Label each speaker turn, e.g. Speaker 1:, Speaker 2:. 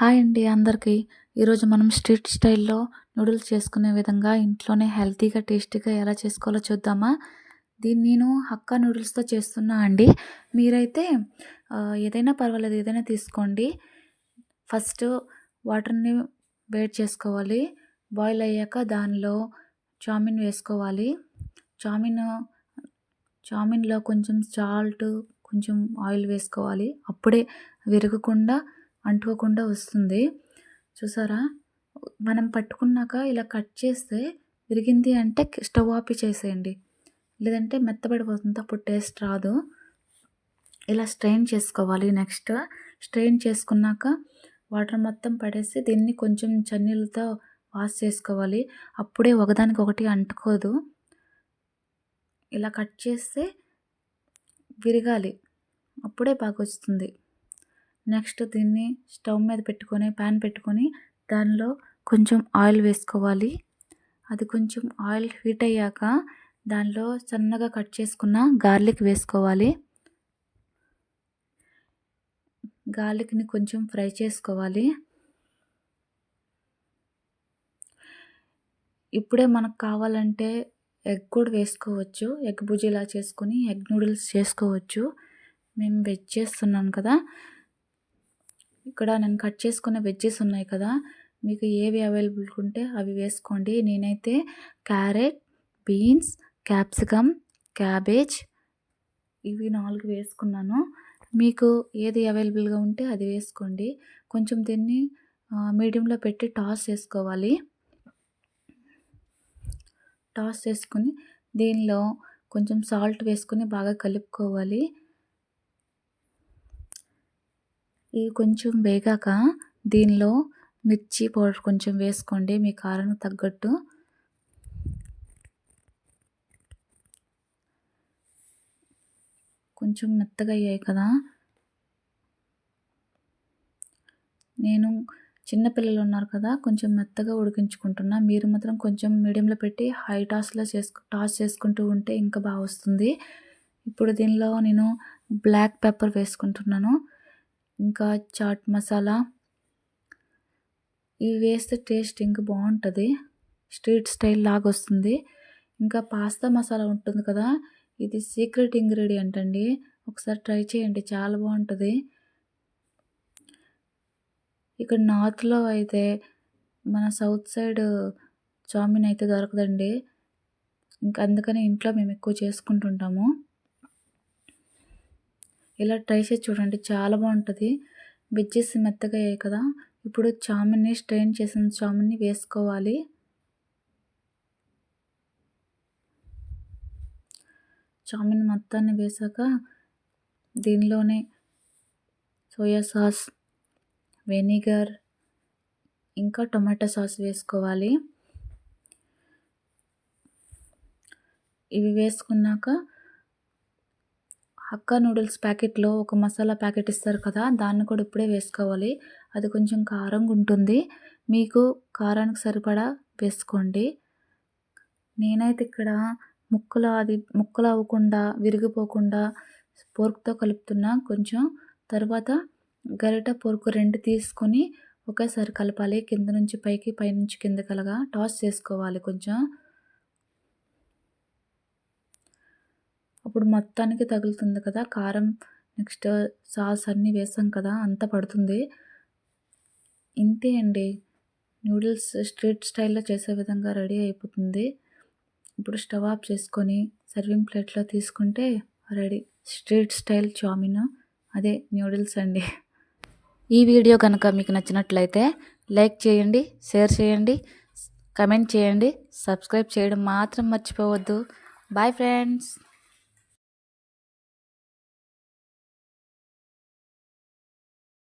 Speaker 1: Hi అండి అందరికీ. ఈరోజు మనం స్ట్రీట్ స్టైల్లో నూడిల్స్ చేసుకునే విధంగా ఇంట్లోనే హెల్తీగా టేస్టీగా ఎలా చేసుకోవాలో చూద్దామా? దీన్ని నేను హక్కా నూడిల్స్తో చేస్తున్నా అండి. మీరైతే ఏదైనా పర్వాలేదు ఏదైనా తీసుకోండి. ఫస్ట్ వాటర్ని వేడి చేసుకోవాలి. బాయిల్ అయ్యాక దానిలో చామిన్ వేసుకోవాలి. చామిన్ చామిన్లో కొంచెం సాల్ట్ కొంచెం ఆయిల్ వేసుకోవాలి. అప్పుడే విరగకుండా అంటుకోకుండా వస్తుంది. చూసారా? మనం పట్టుకున్నాక ఇలా కట్ చేస్తే విరిగింది అంటే స్టవ్ ఆపి చేసేయండి. లేదంటే మెత్తబడిపోతుంది అప్పుడు టేస్ట్ రాదు. ఇలా స్ట్రెయిన్ చేసుకోవాలి. నెక్స్ట్ స్ట్రెయిన్ చేసుకున్నాక వాటర్ మొత్తం పడేసి దీన్ని కొంచెం చన్నీళ్ళతో వాష్ చేసుకోవాలి. అప్పుడే ఒకదానికి ఒకటి అంటుకోదు. ఇలా కట్ చేస్తే విరగాలి. అప్పుడే బాగా వస్తుంది నెక్స్ట్ దీన్ని స్టవ్ మీద పెట్టుకొని ప్యాన్ పెట్టుకొని దానిలో కొంచెం ఆయిల్ వేసుకోవాలి. అది కొంచెం ఆయిల్ హీట్ అయ్యాక దానిలో సన్నగా కట్ చేసుకున్న గార్లిక్ వేసుకోవాలి. గార్లిక్ని కొంచెం ఫ్రై చేసుకోవాలి. ఇప్పుడే మనకు కావాలంటే ఎగ్ కూడా వేసుకోవచ్చు. ఎగ్ భుజిలా చేసుకొని ఎగ్ నూడిల్స్ చేసుకోవచ్చు. మేము వెజ్ చేస్తున్నాం కదా. ఇక్కడ నేను కట్ చేసుకున్న వెజ్జెస్ ఉన్నాయి కదా మీకు ఏవి అవైలబుల్ ఉంటే అవి వేసుకోండి. నేనైతే క్యారెట్ బీన్స్ క్యాప్సికమ్ క్యాబేజ్ ఇవి నాలుగు వేసుకున్నాను. మీకు ఏది అవైలబుల్గా ఉంటే అది వేసుకోండి. కొంచెం దీన్ని మీడియంలో పెట్టి టాస్ చేసుకోవాలి. టాస్ చేసుకుని దీనిలో కొంచెం సాల్ట్ వేసుకుని బాగా కలుపుకోవాలి. ఇవి కొంచెం వేగాక దీనిలో మిర్చి పౌడర్ కొంచెం వేసుకోండి మీ కారం తగ్గట్టు. కొంచెం మెత్తగా అయ్యాయి కదా. నేను చిన్నపిల్లలు ఉన్నారు కదా కొంచెం మెత్తగా ఉడికించుకుంటున్నా. మీరు మాత్రం కొంచెం మీడియంలో పెట్టి హై టాస్లో చేసుకు టాస్ చేసుకుంటూ ఉంటే ఇంకా బాగా వస్తుంది. ఇప్పుడు దీనిలో నేను బ్లాక్ పెప్పర్ వేసుకుంటున్నాను. ఇంకా చాట్ మసాలా. ఇవి వేస్తే టేస్ట్ ఇంకా బాగుంటుంది. స్ట్రీట్ స్టైల్ లాగా వస్తుంది. ఇంకా పాస్తా మసాలా ఉంటుంది కదా ఇది సీక్రెట్ ఇంగ్రీడియంట్ అండి. ఒకసారి ట్రై చేయండి చాలా బాగుంటుంది. ఇక్కడ నార్త్లో అయితే మన సౌత్ సైడ్ చామిన్ అయితే దొరకదండి. ఇంకా అందుకని ఇంట్లో మేము ఎక్కువ చేసుకుంటుంటాము. ఇలా ట్రై చేసి చూడండి. చాలా బాగుంటుంది. వెజ్జెస్ మెత్తగా అయ్యాయి కదా. ఇప్పుడు చామిన్ని స్ట్రెయిన్ చేసిన చామిన్ని వేసుకోవాలి. చామిన్ మొత్తాన్ని వేసాక దీనిలోనే సోయా సాస్ వెనిగర్ ఇంకా టొమాటో సాస్ వేసుకోవాలి. ఇవి వేసుకున్నాక హక్కా నూడిల్స్ ప్యాకెట్లో ఒక మసాలా ప్యాకెట్ ఇస్తారు కదా దాన్ని కూడా ఇప్పుడే వేసుకోవాలి. అది కొంచెం కారంగా ఉంటుంది. మీకు కారానికి సరిపడా వేసుకోండి. నేనైతే ఇక్కడ ముక్కలు అది ముక్కలు అవ్వకుండా విరిగిపోకుండా పోర్క్తో కలుపుతున్నా. కొంచెం తర్వాత గరిట పోర్కు రెండు తీసుకొని ఒకేసారి కలపాలి. కింద నుంచి పైకి పైనుంచి కింద కలగా టాస్ చేసుకోవాలి కొంచెం. అప్పుడు మొత్తానికి తగులుతుంది కదా కారం నెక్స్ట్ సాస్ అన్నీ వేసాం కదా అంత పడుతుంది. ఇంతే అండి. నూడిల్స్ స్ట్రీట్ స్టైల్లో చేసే విధంగా రెడీ అయిపోతుంది. ఇప్పుడు స్టవ్ ఆఫ్ చేసుకొని సర్వింగ్ ప్లేట్లో తీసుకుంటే రెడీ. Street style చామిన్. అదే నూడిల్స్ అండి. ఈ వీడియో కనుక మీకు నచ్చినట్లయితే లైక్ చేయండి షేర్ చేయండి కమెంట్ చేయండి సబ్స్క్రైబ్ చేయడం మాత్రం మర్చిపోవద్దు. Bye friends!